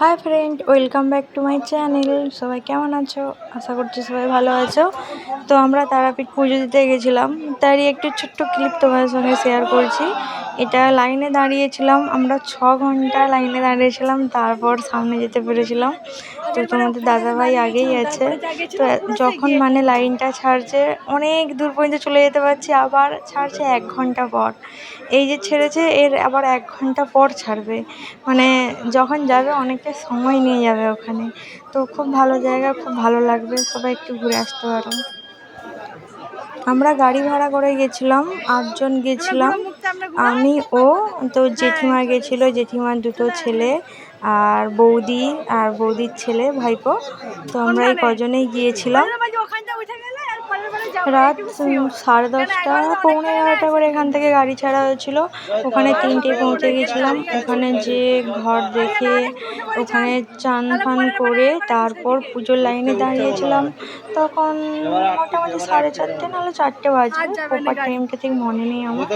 Hi friend welcome back to my channel সবাই কেমন আছো? আশা করছি সবাই ভালো আছো। তো আমরা তারাপীঠ পুজো দিতে গেছিলাম। তারই একটু ছোট্ট ক্লিপ তোমাদের সঙ্গে শেয়ার করছি। এটা লাইনে দাঁড়িয়েছিলাম, আমরা ছ ঘণ্টা লাইনে দাঁড়িয়েছিলাম, তারপর সামনে যেতে পেরেছিলাম। তো তোমাদের দাদাভাই আগেই আছে। তো যখন মানে লাইনটা ছাড়ছে, অনেক দূর পর্যন্ত চলে যেতে পারছি, আবার ছাড়ছে এক ঘণ্টা পর। এই যে ছেড়েছে, এর আবার এক ঘণ্টা পর ছাড়বে। মানে যখন যাবে, অনেকটা সময় নিয়ে যাবে ওখানে। তো খুব ভালো জায়গা, খুব ভালো লাগবে। সবাই একটু ঘুরে আসতে পারো। আমরা গাড়ি ভাড়া করে গেছিলাম, আটজন গেছিলাম। আমি ও তো জেঠিমা গেছিল, জেঠিমার দুটো ছেলে আর বৌদি আর বৌদির ছেলে, ভাইপো। তো আমরা এই কজনেই গিয়েছিলাম। রাত সাড়ে দশটা, পৌনে এগারোটা করে এখান থেকে গাড়ি ছাড়া হয়েছিল। ওখানে তিনটে পৌঁছে গেছিলাম। ওখানে যে ঘর দেখে ওখানে চান ফান করে তারপর পুজোর লাইনে দাঁড়িয়েছিলাম। তখন মোটামুটি সাড়ে চারটে, নাহলে চারটে প্রপার টাইমটা ঠিক মনে নেই আমার।